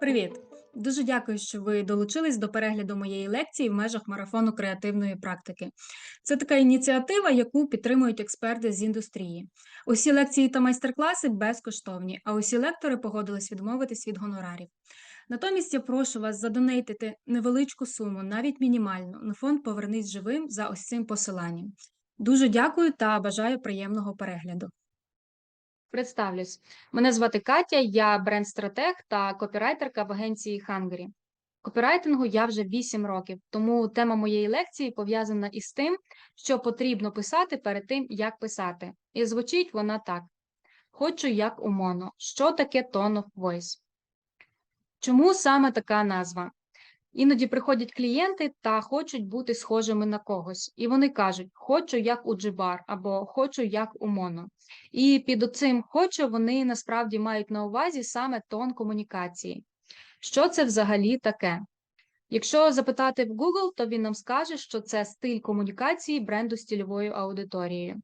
Привіт! Дуже дякую, що ви долучились до перегляду моєї лекції в межах марафону креативної практики. Це така ініціатива, яку підтримують експерти з індустрії. Усі лекції та майстер-класи безкоштовні, а усі лектори погодились відмовитись від гонорарів. Натомість я прошу вас задонейтити невеличку суму, навіть мінімальну, на фонд Повернись живим за ось цим посиланням. Дуже дякую та бажаю приємного перегляду. Представлюсь. Мене звати Катя, я бренд-стратег та копірайтерка в агенції Hungary. Копірайтингу я вже 8 років, тому тема моєї лекції пов'язана із тим, що потрібно писати перед тим, як писати. І звучить вона так: Хочу як у моно. Що таке tone of voice? Чому саме така назва? Іноді приходять клієнти та хочуть бути схожими на когось, і вони кажуть: Хочу як у Джибар або хочу як у Моно. І під оцим хочу вони насправді мають на увазі саме тон комунікації. Що це взагалі таке? Якщо запитати в Google, то він нам скаже, що це стиль комунікації бренду стільовою аудиторією.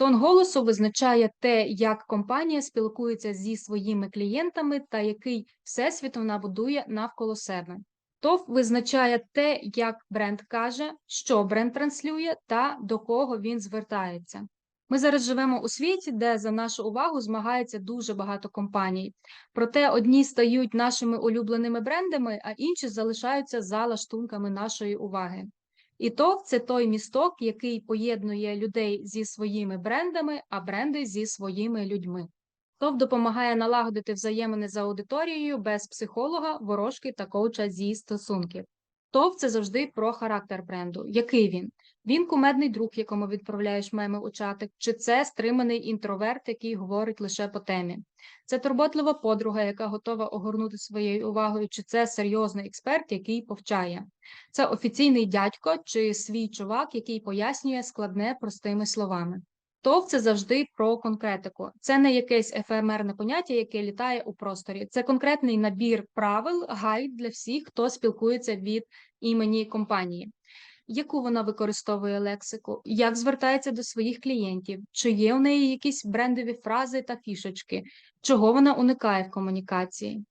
Тон голосу визначає те, як компанія спілкується зі своїми клієнтами та який всесвіт вона будує навколо себе. ТОВ визначає те, як бренд каже, що бренд транслює та до кого він звертається. Ми зараз живемо у світі, де за нашу увагу змагається дуже багато компаній. Проте одні стають нашими улюбленими брендами, а інші залишаються за лаштунками нашої уваги. І ТОВ – це той місток, який поєднує людей зі своїми брендами, а бренди зі своїми людьми. ТОВ допомагає налагодити взаємини з аудиторією без психолога, ворожки та коуча зі стосунків. ТОВ це завжди про характер бренду. Який він? Він кумедний друг, якому відправляєш меми у чатик, чи це стриманий інтроверт, який говорить лише по темі. Це турботлива подруга, яка готова огорнути своєю увагою, чи це серйозний експерт, який повчає. Це офіційний дядько чи свій чувак, який пояснює складне простими словами. ТОВ це завжди про конкретику. Це не якесь ефемерне поняття, яке літає у просторі. Це конкретний набір правил, гайд для всіх, хто спілкується від імені компанії. Яку вона використовує лексику, як звертається до своїх клієнтів, чи є у неї якісь брендові фрази та фішечки, чого вона уникає в комунікації?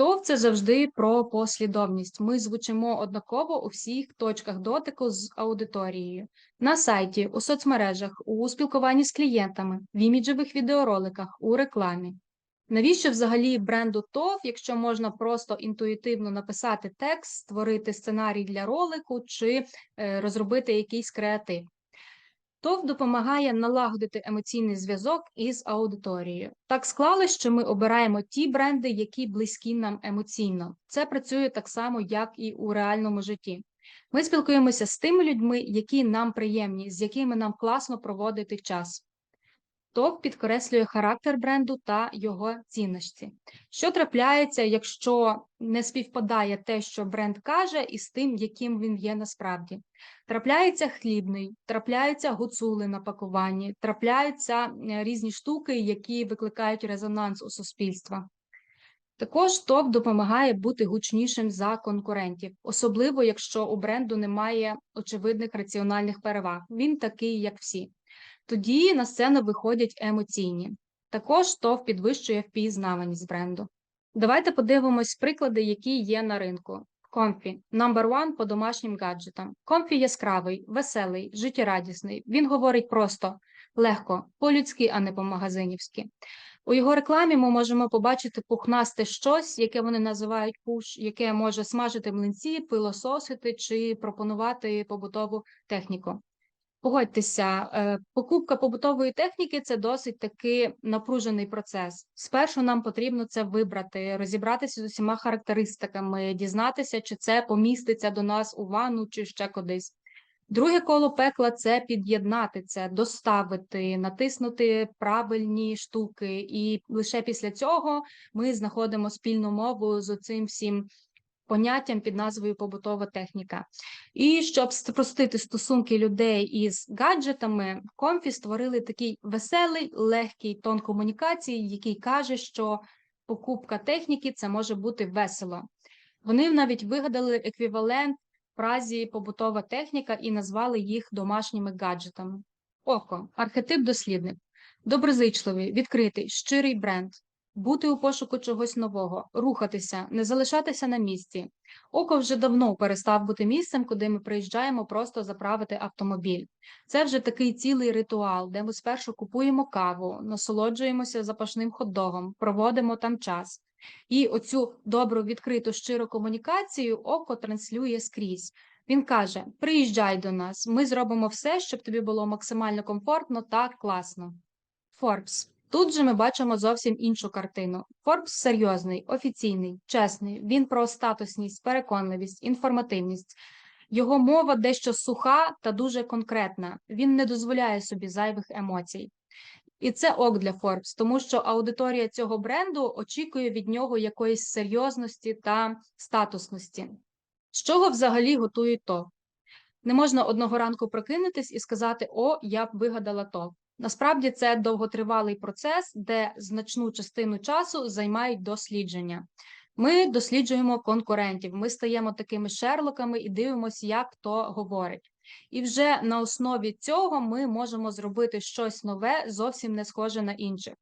ТОВ це завжди про послідовність. Ми звучимо однаково у всіх точках дотику з аудиторією на сайті, у соцмережах, у спілкуванні з клієнтами, в іміджевих відеороликах, у рекламі. Навіщо взагалі бренду ТОВ, якщо можна просто інтуїтивно написати текст, створити сценарій для ролику чи е, розробити якийсь креатив? ТОВ допомагає налагодити емоційний зв'язок із аудиторією. Так склалось, що ми обираємо ті бренди, які близькі нам емоційно. Це працює так само, як і у реальному житті. Ми спілкуємося з тими людьми, які нам приємні, з якими нам класно проводити час. ТОВ підкреслює характер бренду та його цінності. Що трапляється, якщо не співпадає те, що бренд каже, із тим, яким він є насправді? Трапляється хлібний, трапляються гуцули на пакуванні, трапляються е, різні штуки, які викликають резонанс у суспільства. Також ТОВ допомагає бути гучнішим за конкурентів, особливо якщо у бренду немає очевидних раціональних переваг. Він такий, як всі. Тоді на сцену виходять емоційні. Також ТОВ підвищує впізнаваність бренду. Давайте подивимось приклади, які є на ринку. Комфі number one по домашнім гаджетам. Комфі яскравий, веселий, життєрадісний. Він говорить просто легко, по-людськи, а не по-магазинівськи. У його рекламі ми можемо побачити пухнасте щось, яке вони називають пуш, яке може смажити млинці, пилососити чи пропонувати побутову техніку. Погодьтеся, е, покупка побутової техніки це досить таки напружений процес. Спершу нам потрібно це вибрати, розібратися з усіма характеристиками, дізнатися, чи це поміститься до нас у ванну чи ще кудись. Друге коло пекла це під'єднати це, доставити, натиснути правильні штуки, і лише після цього ми знаходимо спільну мову з цим всім поняттям під назвою побутова техніка. І щоб спростити стосунки людей із гаджетами, комфі створили такий веселий, легкий тон комунікації, який каже, що покупка техніки це може бути весело. Вони навіть вигадали еквівалент фразі побутова техніка і назвали їх домашніми гаджетами. Око, архетип дослідник, доброзичливий, відкритий, щирий бренд, бути у пошуку чогось нового, рухатися, не залишатися на місці. Око вже давно перестав бути місцем, куди ми приїжджаємо просто заправити автомобіль. Це вже такий цілий ритуал, де ми спершу купуємо каву, насолоджуємося запашним хот-догом, проводимо там час. І оцю добру, відкриту, щиру комунікацію око транслює скрізь. Він каже: приїжджай до нас, ми зробимо все, щоб тобі було максимально комфортно та класно. Forbes. Тут же ми бачимо зовсім іншу картину. Forbes серйозний, офіційний, чесний. Він про статусність, переконливість, інформативність. Його мова дещо суха та дуже конкретна. Він не дозволяє собі зайвих емоцій. І це ок для Forbes, тому що аудиторія цього бренду очікує від нього якоїсь серйозності та статусності. З чого взагалі готують топ? Не можна одного ранку прокинутись і сказати: О, я б вигадала топ. Насправді це довготривалий процес, де значну частину часу займають дослідження. Ми досліджуємо конкурентів, ми стаємо такими шерлоками і дивимося, як хто говорить. І вже на основі цього ми можемо зробити щось нове, зовсім не схоже на інших.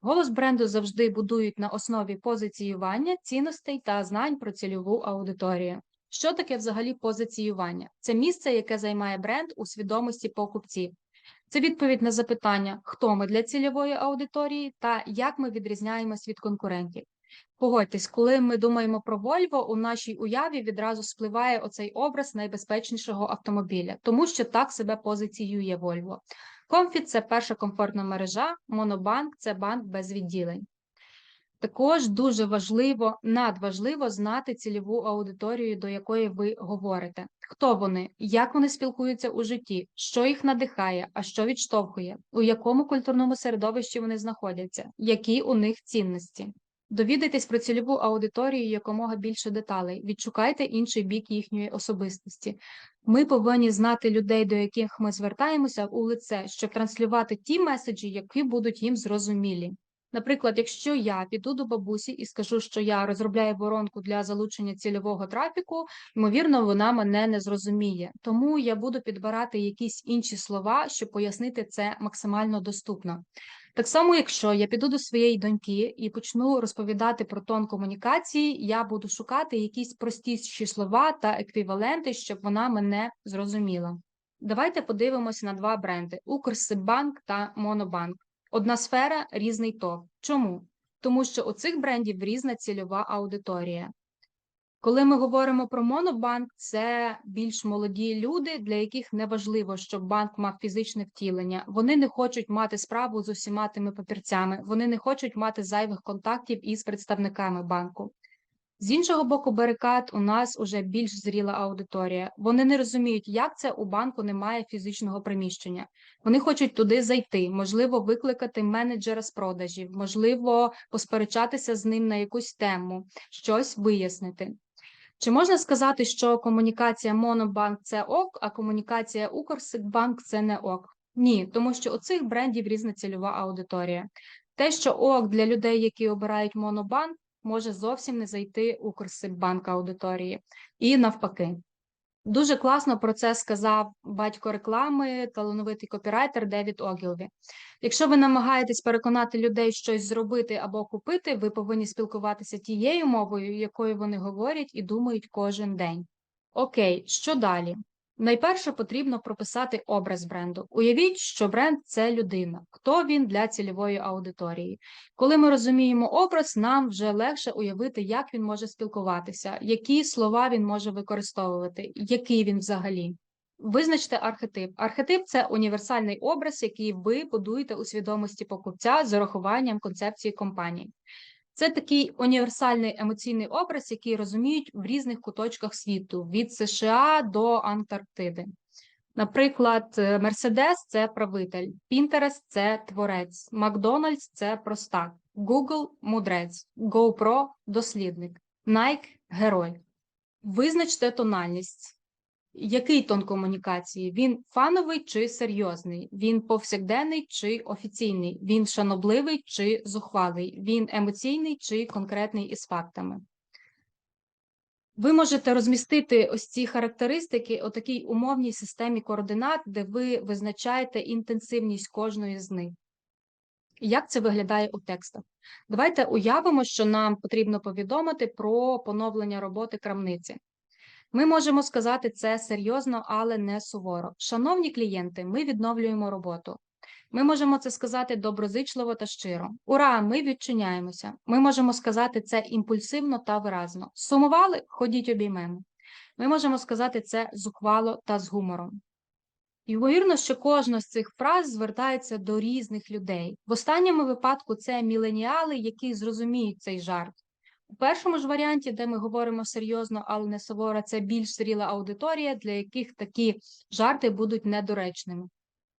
Голос бренду завжди будують на основі позиціювання, цінностей та знань про цільову аудиторію. Що таке взагалі позиціювання? Це місце, яке займає бренд у свідомості покупців. Це відповідь на запитання, хто ми для цільової аудиторії та як ми відрізняємось від конкурентів. Погодьтесь, коли ми думаємо про Вольво, у нашій уяві відразу спливає оцей образ найбезпечнішого автомобіля, тому що так себе позиціює Вольво. Комфіт це перша комфортна мережа, монобанк це банк без відділень. Також дуже важливо, надважливо знати цільову аудиторію, до якої ви говорите. Хто вони, як вони спілкуються у житті, що їх надихає, а що відштовхує, у якому культурному середовищі вони знаходяться, які у них цінності. Довідайтесь про цільову аудиторію якомога більше деталей, відшукайте інший бік їхньої особистості. Ми повинні знати людей, до яких ми звертаємося у лице, щоб транслювати ті меседжі, які будуть їм зрозумілі. Наприклад, якщо я піду до бабусі і скажу, що я розробляю воронку для залучення цільового трафіку, ймовірно, вона мене не зрозуміє. Тому я буду підбирати якісь інші слова, щоб пояснити це максимально доступно. Так само, якщо я піду до своєї доньки і почну розповідати про тон комунікації, я буду шукати якісь простіші слова та еквіваленти, щоб вона мене зрозуміла. Давайте подивимося на два бренди: Укрсиббанк та Монобанк. Одна сфера, різний топ. Чому? Тому що у цих брендів різна цільова аудиторія. Коли ми говоримо про монобанк, це більш молоді люди, для яких не важливо, щоб банк мав фізичне втілення. Вони не хочуть мати справу з усіма тими папірцями, вони не хочуть мати зайвих контактів із представниками банку. З іншого боку, барикад у нас уже більш зріла аудиторія. Вони не розуміють, як це у банку немає фізичного приміщення. Вони хочуть туди зайти, можливо, викликати менеджера з продажів, можливо, посперечатися з ним на якусь тему, щось вияснити. Чи можна сказати, що комунікація Монобанк це ок, а комунікація Укрсиббанк це не ок? Ні, тому що у цих брендів різна цільова аудиторія. Те, що ок для людей, які обирають Монобанк, може зовсім не зайти Укрсиббанк аудиторії, і навпаки. Дуже класно про це сказав батько реклами, талановитий копірайтер Девід Огілві. Якщо ви намагаєтесь переконати людей щось зробити або купити, ви повинні спілкуватися тією мовою, якою вони говорять і думають кожен день. Окей, що далі? Найперше потрібно прописати образ бренду. Уявіть, що бренд це людина, хто він для цільової аудиторії. Коли ми розуміємо образ, нам вже легше уявити, як він може спілкуватися, які слова він може використовувати, який він взагалі. Визначте архетип. Архетип це універсальний образ, який ви будуєте у свідомості покупця з урахуванням концепції компанії. Це такий універсальний емоційний образ, який розуміють в різних куточках світу від США до Антарктиди. Наприклад, Мерседес це правитель, Pinterest – це творець, Макдональдс це простак, Google – мудрець, GoPro – дослідник, Nike – герой. Визначте тональність. Який тон комунікації? Він фановий чи серйозний? Він повсякденний чи офіційний? Він шанобливий чи зухвалий? Він емоційний чи конкретний із фактами? Ви можете розмістити ось ці характеристики у такій умовній системі координат, де ви визначаєте інтенсивність кожної з них. Як це виглядає у текстах? Давайте уявимо, що нам потрібно повідомити про поновлення роботи крамниці. Ми можемо сказати це серйозно, але не суворо. Шановні клієнти, ми відновлюємо роботу. Ми можемо це сказати доброзичливо та щиро. Ура! Ми відчиняємося. Ми можемо сказати це імпульсивно та виразно. Сумували? Ходіть обіймемо. Ми можемо сказати це зухвало та з гумором. Ймовірно, що кожна з цих фраз звертається до різних людей. В останньому випадку це міленіали, які зрозуміють цей жарт. У першому ж варіанті, де ми говоримо серйозно, але не суворо, це більш зріла аудиторія, для яких такі жарти будуть недоречними.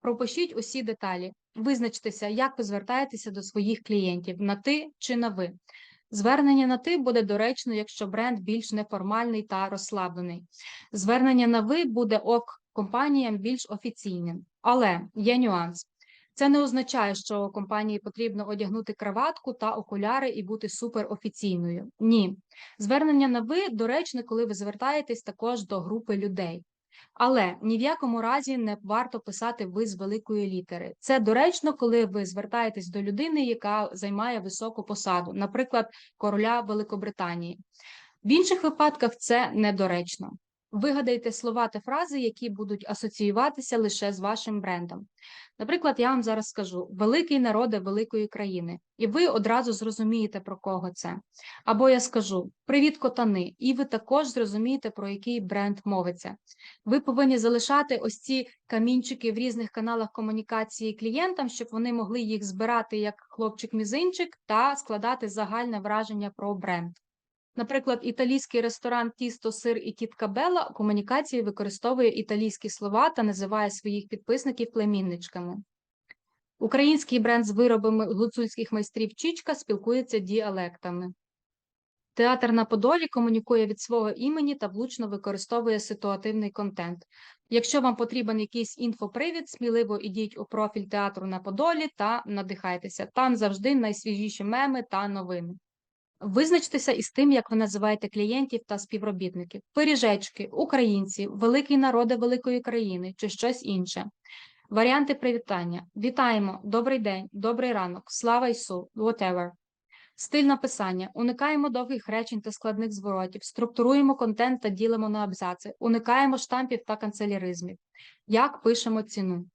Пропишіть усі деталі, визначтеся, як ви звертаєтеся до своїх клієнтів на ти чи на ви. Звернення на ти буде доречно, якщо бренд більш неформальний та розслаблений. Звернення на ви буде ок компаніям більш офіційним. Але є нюанс. Це не означає, що компанії потрібно одягнути краватку та окуляри і бути суперофіційною. Ні. Звернення на ви доречне, коли ви звертаєтесь також до групи людей. Але ні в якому разі не варто писати ви з великої літери. Це доречно, коли ви звертаєтесь до людини, яка займає високу посаду, наприклад, короля Великобританії. В інших випадках це недоречно. Вигадайте слова та фрази, які будуть асоціюватися лише з вашим брендом. Наприклад, я вам зараз скажу великий народе великої країни, і ви одразу зрозумієте, про кого це. Або я скажу Привіт, котани, і ви також зрозумієте, про який бренд мовиться. Ви повинні залишати ось ці камінчики в різних каналах комунікації клієнтам, щоб вони могли їх збирати як хлопчик-мізинчик та складати загальне враження про бренд. Наприклад, італійський ресторан Тісто, сир і тітка Белла у комунікації використовує італійські слова та називає своїх підписників племінничками. Український бренд з виробами гуцульських майстрів Чічка спілкується діалектами. Театр на Подолі комунікує від свого імені та влучно використовує ситуативний контент. Якщо вам потрібен якийсь інфопривід, сміливо ідіть у профіль театру на Подолі та надихайтеся. Там завжди найсвіжіші меми та новини. Визначтеся із тим, як ви називаєте клієнтів та співробітників: пиріжечки, українці, великий народи великої країни чи щось інше. Варіанти привітання: Вітаємо, добрий день, добрий ранок, слава Ісу, whatever. Стиль написання: уникаємо довгих речень та складних зворотів, структуруємо контент та ділимо на абзаци, уникаємо штампів та канцеляризмів. Як пишемо ціну?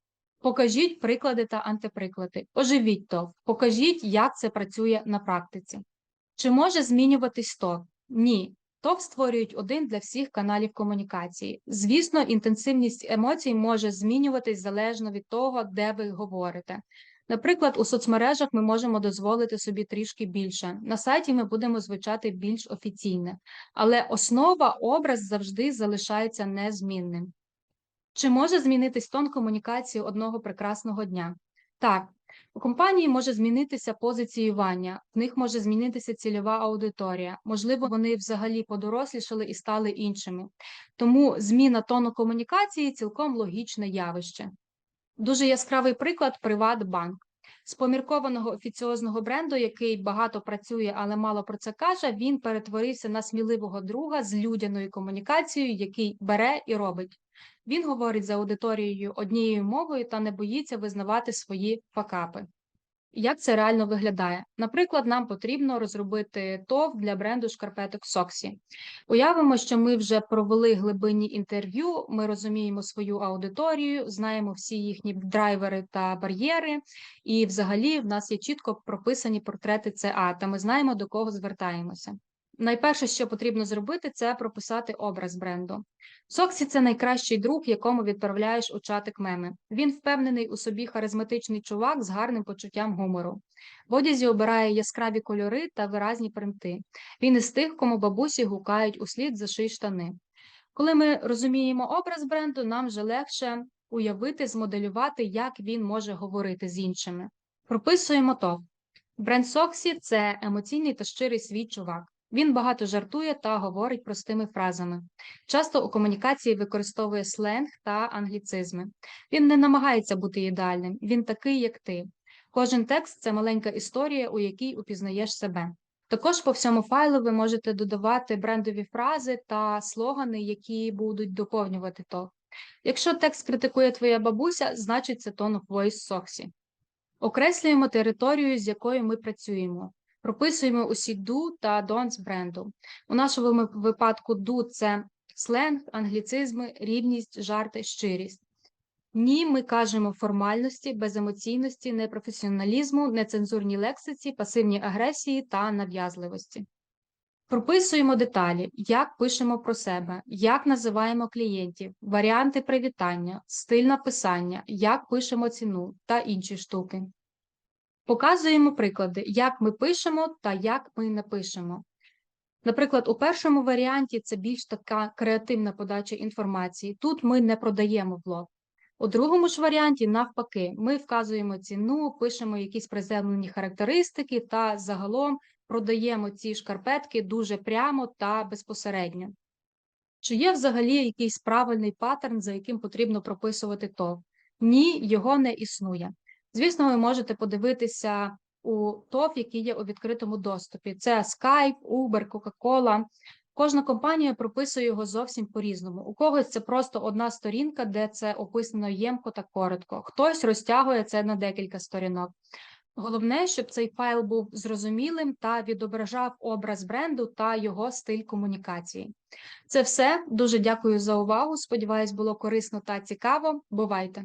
Покажіть приклади та антиприклади. Оживіть то, покажіть, як це працює на практиці. Чи може змінюватись ТОВ? Ні. ТОВ створюють один для всіх каналів комунікації. Звісно, інтенсивність емоцій може змінюватись залежно від того, де ви говорите. Наприклад, у соцмережах ми можемо дозволити собі трішки більше. На сайті ми будемо звучати більш офіційне, але основа образ завжди залишається незмінним. Чи може змінитись тон комунікації одного прекрасного дня? Так, у компанії може змінитися позиціювання, в них може змінитися цільова аудиторія. Можливо, вони взагалі подорослішали і стали іншими. Тому зміна тону комунікації цілком логічне явище. Дуже яскравий приклад Приватбанк. З поміркованого офіціозного бренду, який багато працює, але мало про це каже, він перетворився на сміливого друга з людяною комунікацією, який бере і робить. Він говорить за аудиторією однією мовою та не боїться визнавати свої факапи. Як це реально виглядає? Наприклад, нам потрібно розробити ТОВ для бренду шкарпеток Соксі. Уявимо, що ми вже провели глибинні інтерв'ю, ми розуміємо свою аудиторію, знаємо всі їхні драйвери та бар'єри, і взагалі в нас є чітко прописані портрети ЦА, та ми знаємо, до кого звертаємося. Найперше, що потрібно зробити, це прописати образ бренду. Соксі це найкращий друг, якому відправляєш у чатик меми. Він впевнений у собі харизматичний чувак з гарним почуттям гумору. В одязі обирає яскраві кольори та виразні принти. Він із тих, кому бабусі гукають услід за ший штани. Коли ми розуміємо образ бренду, нам вже легше уявити, змоделювати, як він може говорити з іншими. Прописуємо то. Бренд Соксі це емоційний та щирий свій чувак. Він багато жартує та говорить простими фразами. Часто у комунікації використовує сленг та англіцизми. Він не намагається бути ідеальним, він такий, як ти. Кожен текст це маленька історія, у якій упізнаєш себе. Також по всьому файлу ви можете додавати брендові фрази та слогани, які будуть доповнювати то. Якщо текст критикує твоя бабуся, значить це tone of voice соксі. Окреслюємо територію, з якою ми працюємо. Прописуємо усі do та don'ts бренду. У нашому випадку do – це сленг, англіцизми, рівність, жарти, щирість. Ні, ми кажемо формальності, беземоційності, непрофесіоналізму, нецензурній лексиці, пасивній агресії та нав'язливості. Прописуємо деталі, як пишемо про себе, як називаємо клієнтів, варіанти привітання, стиль написання, як пишемо ціну та інші штуки. Показуємо приклади, як ми пишемо та як ми не пишемо. Наприклад, у першому варіанті це більш така креативна подача інформації. Тут ми не продаємо блог. У другому ж варіанті, навпаки, ми вказуємо ціну, пишемо якісь приземлені характеристики та загалом продаємо ці шкарпетки дуже прямо та безпосередньо. Чи є взагалі якийсь правильний паттерн, за яким потрібно прописувати ТОВ? Ні, його не існує. Звісно, ви можете подивитися у ТОВ, які є у відкритому доступі. Це Skype, Uber, Coca-Cola. Кожна компанія прописує його зовсім по-різному. У когось це просто одна сторінка, де це описано ємко та коротко. Хтось розтягує це на декілька сторінок. Головне, щоб цей файл був зрозумілим та відображав образ бренду та його стиль комунікації. Це все. Дуже дякую за увагу. Сподіваюсь, було корисно та цікаво. Бувайте!